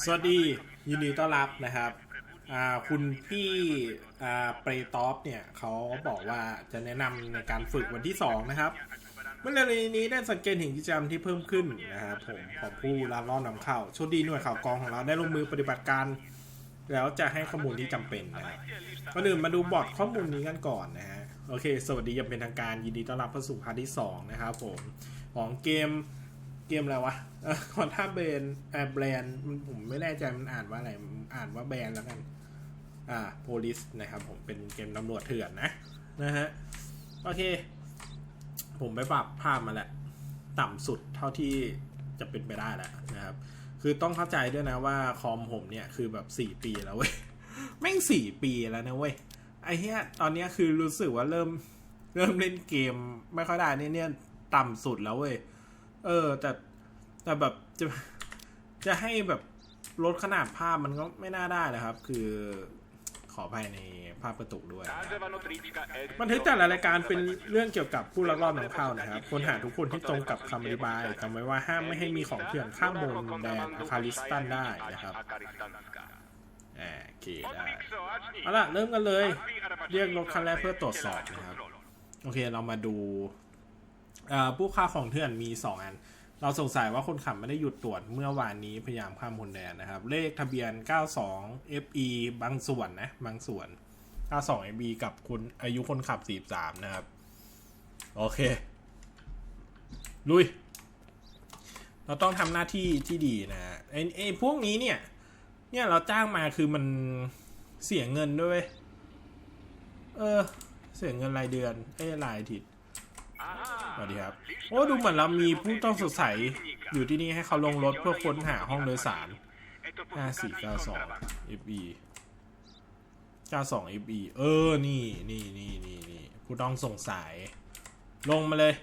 สวัสดียินดีต้อนรับนะครับ คุณพี่เปรตอฟเนี่ยเขาบอกว่าจะแนะนำในการฝึกวันที่ 2 นะครับเมื่อเร็วนี้ได้สังเกตเห็นกิจกรรมที่เพิ่มขึ้นนะครับผมของผู้รับรอบนำเข้าโชคดีหน่วยข่าวกองของเราได้ลงมือปฏิบัติการ แล้วจะให้ข้อมูลที่จำเป็นนะครับก่อนอื่นมาดูบอร์ดข้อมูลนี้กันก่อนนะฮะโอเค สวัสดีอยังเป็นทางการยินดีต้อนรับเข้าสู่พาร์ทที่2นะครับผมของเกม กมอะไรวะคอนท่าเบนแอบแบรนด์มันผมไม่แน่ใจมันอ่านว่าอะไร อ่านว่าแบรนด์แล้วกัน อ่าโพลิสนะครับ ผมเป็นเกมตำรวจเถื่อนนะ นะฮะ โอเค ผมไปปรับภาพมาแล้ว ต่ำสุดเท่าที่จะเป็นไปได้แล้วนะครับ คือต้องเข้าใจด้วยนะว่าคอมผมเนี่ยคือแบบสี่ปีแล้วเว้ย แม่งสี่ปีแล้วนะเว้ย ไอ้เนี้ยตอนเนี้ยคือรู้สึกว่าเริ่ม เริ่มเล่นเกมไม่ค่อยได้เนี่ยเนี่ยต่ำสุดแล้วเว้ย เออ แต่แต่แบบจะจะให้แบบลดขนาดภาพมันก็ไม่น่าได้นะครับ คือขอภัยในภาพกระตุกด้วย บันทึกแต่ละรายการเป็นเรื่องเกี่ยวกับผู้ลักลอบนำเข้านะครับ คนหาทุกคนที่ตรงกับคำอธิบายจำไว้ว่าห้ามไม่ให้มีของเถื่อนข้ามบนแดนอาคาริสตันได้นะครับโอเคได้เอาล่ะ เริ่มกันเลย เรียกรถคันแรกเพื่อตรวจสอบนะครับ โอเคเรามาดู ผู้ค้าของเถื่อนมี 2 อัน เราสงสัยว่าคนขับไม่ได้หยุดตรวจเมื่อวานนี้พยายามข้ามพรมแดนนะครับ เลขทะเบียน 92 FE บางส่วนนะ บางส่วน 92 FE กับคุณอายุคนขับ 43 นะครับ โอเค ลุย เราต้องทำหน้าที่ที่ดีนะไอ้ไอ้พวกนี้เนี่ย เนี่ยเราจ้างมาคือมันเสียเงินด้วย เออ เสียเงินรายเดือนเอ้ยรายอาทิตย์ สวัสดีครับ โอ้ดูเหมือนเรามีผู้ต้องสงสัยอยู่ที่นี่ให้เขาลงรถเพื่อค้นหาห้องโดยสาร 5492 FE 92 FE เออ นี่นี่นี่นี่นี่ผู้ต้องสงสัย ลงมาเลย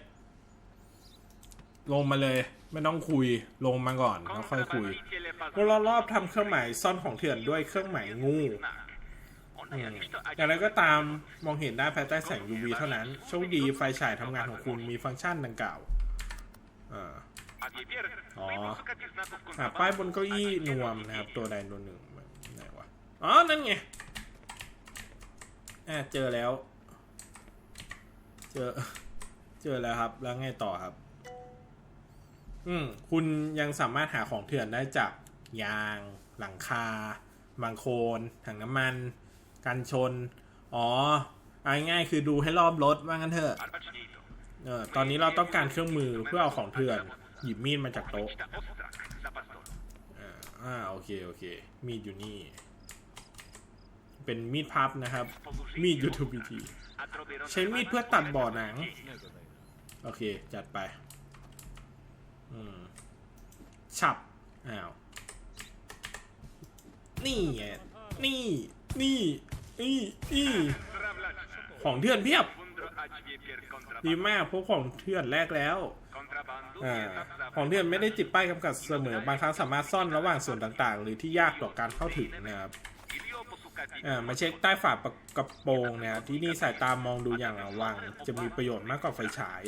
ลงมาเลย ไม่ต้องคุย ลงมาก่อนแล้วค่อยคุยพวกเรารอบทำเครื่องหมายซ่อนของเถื่อนด้วยเครื่องหมายงู อย่างไรก็ตามมองเห็นได้ภายใต้แสง UV เท่านั้น โชคดีไฟฉายทำงานของคุณมีฟังก์ชันดังกล่าวอ๋อหาป้ายบนเก้าอี้นวมนะครับ ตัวใดตัวหนึ่งไหนวะอ๋อ นั่นไงอ่าเจอแล้ว เจอ เจอแล้วครับ แล้วไงต่อครับ อืม คุณยังสามารถหาของเถื่อนได้จากยาง หลังคาบางโคนถังน้ำมัน กันชน อ๋อเอาง่ายๆคือดูให้รอบรถว่างั้นเถอะเออตอนนี้เราต้องการเครื่องมือเพื่อเอาของเถื่อน หยิบมีดมาจากโต๊ะอ่าโอเคโอเค มีดอยู่นี่ เป็นมีดพับนะครับ มีดยูทูบีทีใช้มีดเพื่อตัดบ่อหนัง โอเค จัดไป อืม ฉับ อ้าว นี่ นี่ นี่ นี่นี่ของเถื่อนเพียบ ดีมากพวกของเถื่อนแรกแล้วอ่าของเถื่อนไม่ได้ติดป้ายกำกับเสมอบางครั้งสามารถซ่อนระหว่างส่วนต่างๆ หรือที่ยากต่อการเข้าถึงนะครับอ่ามาเช็คใต้ฝากระโปรงนะครับที่นี่สายตามองดูอย่างระวัง จะมีประโยชน์มากกว่าไฟฉาย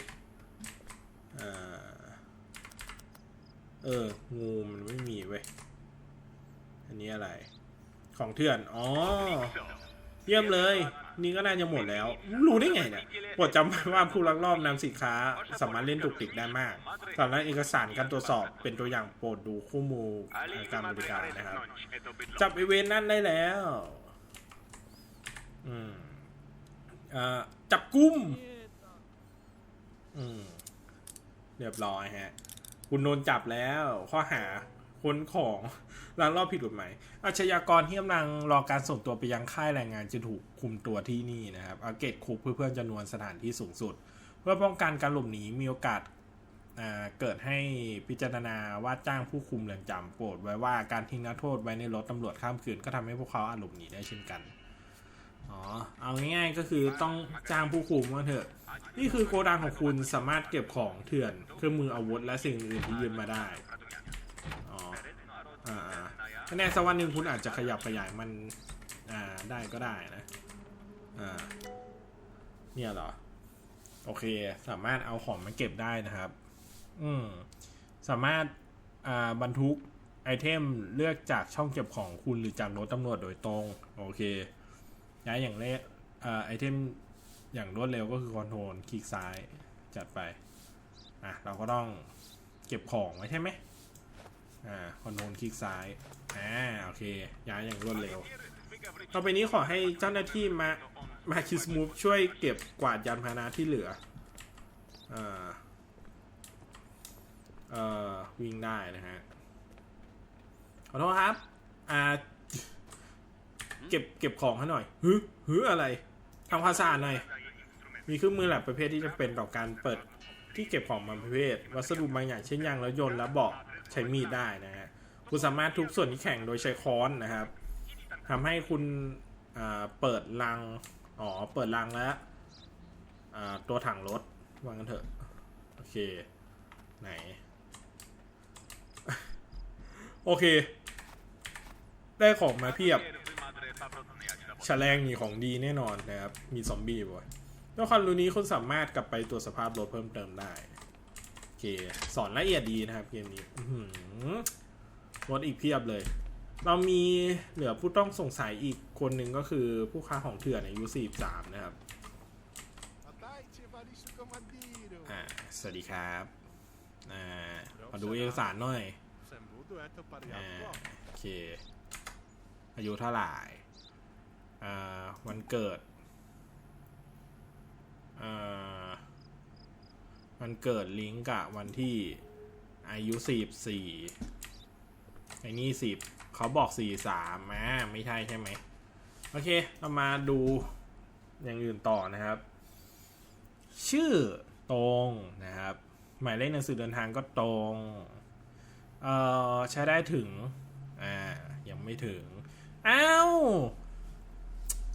อ่าเออ งูมันไม่มีเว้ย อันนี้อะไร ของเถื่อน อ๋อ เยี่ยมเลย นี่ก็น่าจะหมดแล้ว รู้ได้ไงเนี่ยโปรดจำไว้ว่าผู้ลักลอบนำสินค้าสามารถเล่นตุกติกได้มากสำหรับเอกสารการตรวจสอบเป็นตัวอย่างโปรดดูคู่มือการบริการนะครับ จับอีเวนต์นั่นได้แล้วอืมอ่อจับกุ้มอืมเรียบร้อยฮะ คุณโดนจับแล้ว ข้อหา ค้นของลักลอบผิดกฎหมายอาชญากรที่กำลังรอการส่งตัวไปยังค่ายแรงงานจะถูกคุมตัวที่นี่นะครับอาเกตคุกเพื่อเพื่อจำนวนสถานที่สูงสุด เพื่อป้องกันการหลบหนีมีโอกาสอ่าเกิดให้พิจารณาว่าจ้างผู้คุมเรือนจำโปรดไว้ว่าการทิ้งนักโทษไว้ในรถตำรวจข้ามคืนก็ทำให้พวกเขาอาจหลบหนีได้เช่นกันอ๋อเอาง่ายๆก็คือต้องจ้างผู้คุมว่าเถอะ นี่คือโกดังของคุณสามารถเก็บของเถื่อนเครื่องมืออาวุธและสิ่งอื่นที่ยืมมาได้ อ่าอ่าแน่สักวันหนึ่งคุณอาจจะขยับขยายมัน อ่า ได้ก็ได้นะ อ่า เนี่ยเหรอ โอเค สามารถเอาของมาเก็บได้นะครับ อืม สามารถ อ่า บรรทุกไอเทมเลือกจากช่องเก็บของคุณหรือจากรถตำรวจโดยตรง โอเคย้ายอย่างแรกเอ่อไอเทมอย่างรวดเร็วก็คือคอนโทรลคลิกซ้าย จัดไป อะ เราก็ต้องเก็บของไว้ใช่ไหม อนโทรลคลิกซ้ายอ่าโอเค ย้ายอย่างรวดเร็ว ต่อไปนี้ขอให้เจ้าหน้าที่มา มาคิสมูฟช่วยเก็บกวาดยานพาหนะที่เหลืออ่าเอ่อวิ่งได้นะฮะ ขอโทษครับ อ่า เก็บเก็บของให้หน่อยฮึฮึอะไรทำความสะอาดหน่อย มีเครื่องมือแลบประเภทที่จะเป็นต่อการเปิดที่เก็บของบางประเภท วัสดุบางอย่างเช่นยางรถยนต์และเบาะใช้มีดได้นะฮะ คุณสามารถทุบส่วนที่แข็งโดยใช้ค้อนนะครับทำให้คุณเปิดลัง อ๋อ เปิดลังแล้วตัวถังรถวางกันเถอะ โอเค ไหน โอเค ได้ของมาเพียบฉลงมีของดีแน่นอนนะครับ มีซอมบี้บ่อยด้วยความรู้นี้คุณสามารถกลับไปตรวจสภาพรถเพิ่มเติมได้ โอเค สอนละเอียดดีนะครับเกมนี้ อื้อหือรถอีกเพียบเลย เรามีเหลือผู้ต้องสงสัยอีกคนหนึ่งก็คือผู้ค้าของเถื่อนอายุ 43 นะครับอ่าสวัสดีครับอ่ามาดูเอกสารหน่อยอ่าโอเค อายุเท่าไหร่อ่าวันเกิดอ่าวันเกิดลิงก์กับวันที่อายุสี่สี่ ไอ้นี่สิบเขาบอกสี่สามอ่าไม่ใช่ใช่ไหมโอเค เรามาดูอย่างอื่นต่อนะครับ ชื่อตรงนะครับ หมายเลขหนังสือเดินทางก็ตรงเอ่อใช้ได้ถึง อ่า ยังไม่ถึง อ้าว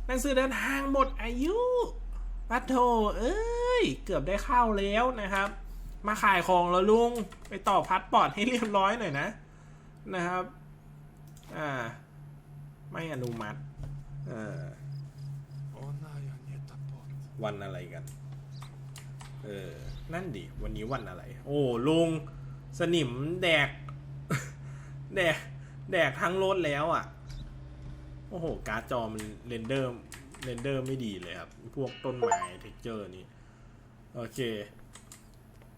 หนังสือเดินทางหมดอายุปัดโถเอ้ย เกือบได้เข้าแล้วนะครับ มาขายของแล้วลุง ไปต่อพัดปอดให้เรียบร้อยหน่อยนะ นะครับ อ่า ไม่อนุมัติเอ่อวันอะไรกัน เออ นั่นดิ วันนี้วันอะไร โอ้ลุง สนิมแดก แดก แดกทั้งรถแล้วอะ โอ้โห การ์ดจอมันเรนเดอร์ เรนเดอร์ไม่ดีเลยครับ พวกต้นไม้เท็กเจอร์นี่ โอเค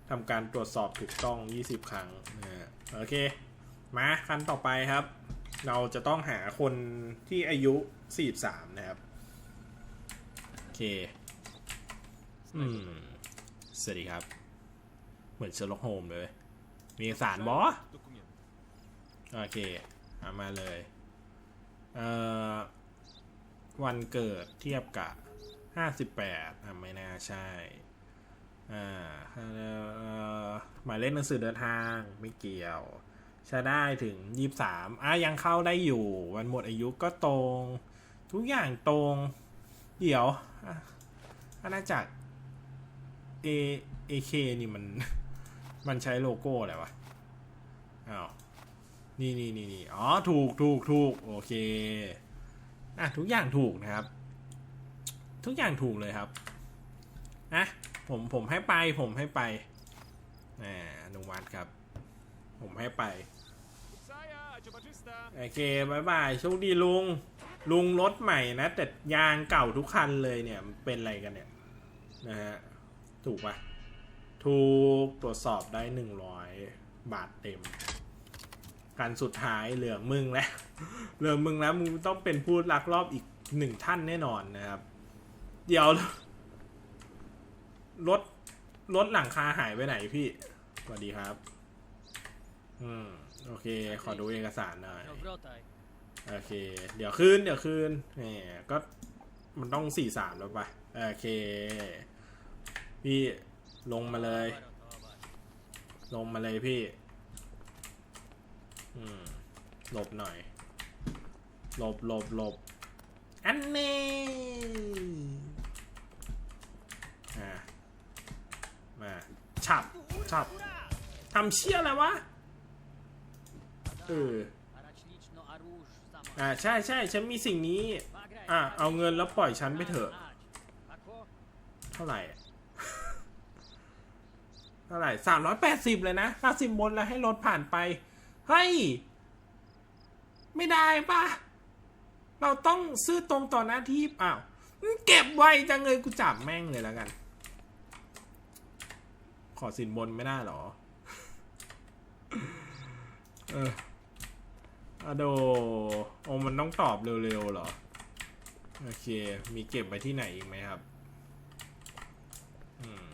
ทำการตรวจสอบถูกต้อง 20 ครั้งนะฮะโอเค มาคันต่อไปครับ เราจะต้องหาคนที่อายุ 43 นะครับ โอเค อืม สวัสดีครับ เหมือนเชอร์ล็อกโฮมเลย มีเอกสารบอโอเคเอามาเลย เอ่อ วันเกิดเทียบกับ 58อะไม่น่าใช่ อ่า เอ่อ หมายเลขหนังสือเดินทางไม่เกี่ยว ใช้ได้ถึง23อะยังเข้าได้อยู่ วันหมดอายุก็ตรง ทุกอย่างตรง เดี๋ยวอาณาจักร A AK นี่มัน มันใช้โลโก้อะไรวะอ้าวนี่นี่นี่นี่อ๋อ ถูกถูกถูกโอเค อะ ทุกอย่างถูกนะครับ ทุกอย่างถูกเลยครับอะผมผมให้ไปผมให้ไปอ่าอนุวัตครับ ผมให้ไป โอเคบายบายโชคดีลุง ลุงรถใหม่นะ แต่ยางเก่าทุกคันเลยเนี่ยเป็นอะไรกันเนี่ย นะฮะ ถูกปะถูกตรวจสอบได้หนึ่งร้อยบาทเต็ม การสุดท้ายเหลือมึงแล้วเหลือมึงแล้วมึงต้องเป็นผู้ลักลอบอีกหนึ่งท่านแน่นอนนะครับ เดี๋ยวรถรถหลังคาหายไปไหนพี่ สวัสดีครับ อืม โอเค ขอดูเอกสารหน่อย No wrotaj. โอเค เดี๋ยวคืน เดี๋ยวคืนแหมก็มันต้องสี่สามแล้วปะโอเค พี่ลงมาเลย Towar, towar. ลงมาเลยพี่อืมหลบหน่อย หลบหลบหลบอันนี้อ่ามาฉับฉับทำเชี่ยอะไรวะ เอออ่าใช่ใช่ฉันมีสิ่งนี้ อะเอาเงินแล้วปล่อยฉันไปเถอะ เท่าไหร่เท่าไหร่สามร้อยแปดสิบเลยนะห้าสิบบนแล้วให้รถผ่านไป เฮ้ย ไม่ได้ปะเราต้องซื่อตรงต่อหน้าที่อ้าวเก็บไว้จังเลยกูจับแม่งเลยแล้วกัน ขอสินบนไม่ได้หรอ เออ อะโดโอมันต้องตอบเร็วๆเหรอ โอเค มีเก็บไว้ที่ไหนอีกไหมครับอืม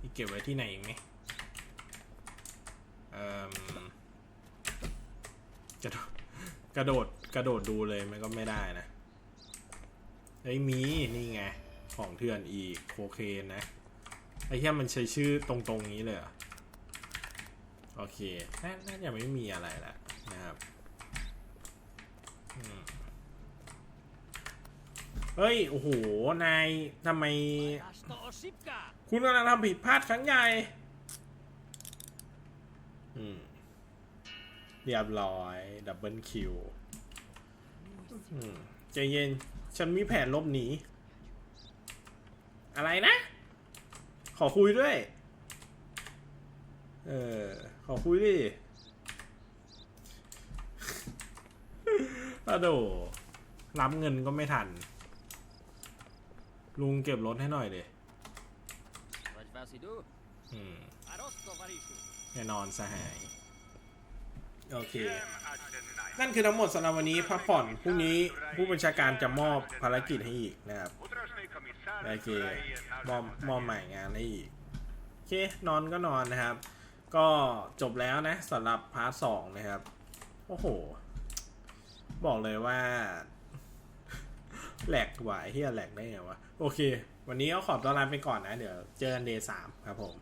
มีเก็บไว้ที่ไหนอีกไหมอ่มกระโดดกระโดดกระโดดดูเลยมันก็ไม่ได้นะไอ้ยมีนี่ไง ของเถื่อนอีกโคเคนนะ ไอ้เหี้ยมันใช้ชื่อตรงๆนี้เลยเหรอ โอเคน่าจะไม่มีอะไรแล้วนะครับเฮ้ย โอ้โห นายทำไม คุณกำลังทำผิดพลาดครั้งใหญ่เรียบร้อย ดับเบิลคิวใจเย็น ฉันมีแผนลบหนี อะไรนะ ขอคุยด้วย เออ ขอคุยดิอะโดรับเงินก็ไม่ทัน ลุงเก็บรถให้หน่อยเลย What was du? อืม A roz, towarzyszu. แน่นอนสหาย โอเค นั่นคือทั้งหมดสำหรับวันนี้พักผ่อนพรุ่งนี้ผู้บัญชาการจะมอบภารกิจให้อีกนะครับ โอเค มอบมอบใหม่งานให้อีก โอเค นอนก็นอนนะครับ ก็จบแล้วนะสำหรับพาร์ทสองนะครับ โอ้โห บอกเลยว่าแหลกหวายเฮียแหลกได้ไงวะ โอเค วันนี้ก็ขอตัวลาไปก่อนนะ เดี๋ยวเจอกันเดย์สามครับผม